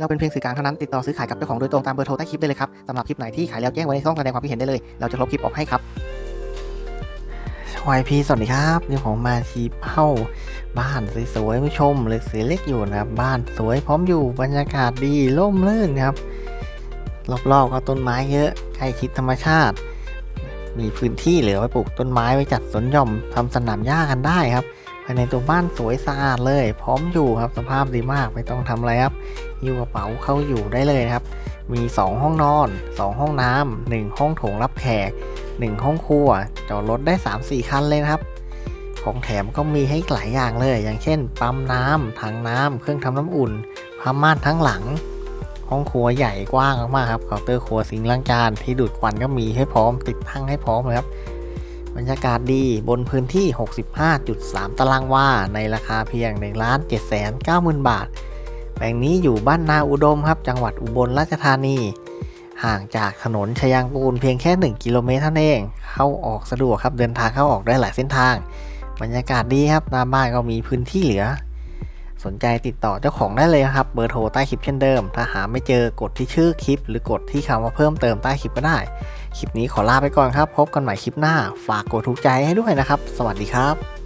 เราเป็นเพียงสื่อกลางเท่านั้นติดต่อซื้อขายกับเจ้าของโดยตรงตามเบอร์โทรใต้คลิปได้เลยครับสำหรับคลิปไหนที่ขายแล้วแจ้งไว้ในช่องแสดงความคิดเห็นได้เลย เราจะลบคลิปออกให้ครับวายพีสวัสดีครับนี่ผมมาชีเป้าบ้านสวยๆผู้ชมเลยสียเล็กอยู่นะครับ บ้านสวยพร้อมอยู่บรรยากาศดีร่มรื่นครับ รอบๆก็ต้นไม้เยอะใกล้ชิดธรรมชาติ มีพื้นที่เหลือไว้ปลูกต้นไม้ไว้จัดสวนหย่อมทำสนามหญ้ากันได้ครับ ภายในตัวบ้านสวยสะอาดเลย พร้อมอยู่ครับสภาพดีมากไม่ต้องทำอะไรครับหิ้วกระเป๋าเข้าอยู่ได้เลยครับ มี 2 ห้องนอน 2 ห้องน้ำ1ห้องโถงรับแขก 1 ห้องครัวจอดรถได้ 3-4 คันเลยนะครับ ของแถมก็มีให้หลายอย่างเลย อย่างเช่น ปั๊มน้ำถังน้ำเครื่องทำน้ำอุ่นผ้าม่านทั้งหลัง ห้องครัวใหญ่กว้างมากครับเคาน์เตอร์ครัวสิงล้างจานที่ดูดควันก็มีให้พร้อมติดตั้งให้พร้อมเลยครับ บรรยากาศดีบนพื้นที่ 65.3 ตารางวา ในราคาเพียง1 7 9 0 0 0 0 บาท แปลงนี้อยู่บ้านนาอุดมครับ จังหวัดอุบลราชธานี ห่างจากถนนชยางกูลเพียงแค่ 1 กิโลเมตรเท่านั้นเอง เข้าออกสะดวกครับ เดินทางเข้าออกได้หลายเส้นทาง บรรยากาศดีครับ หน้าบ้านก็มีพื้นที่เหลือ สนใจติดต่อเจ้าของได้เลยครับเบอร์โทรใต้คลิปเช่นเดิม ถ้าหาไม่เจอกดที่ชื่อคลิป หรือกดที่คำว่าเพิ่มเติมใต้คลิปก็ได้ คลิปนี้ขอลาไปก่อนครับ พบกันใหม่คลิปหน้า ฝากกดถูกใจให้ด้วยนะครับ สวัสดีครับ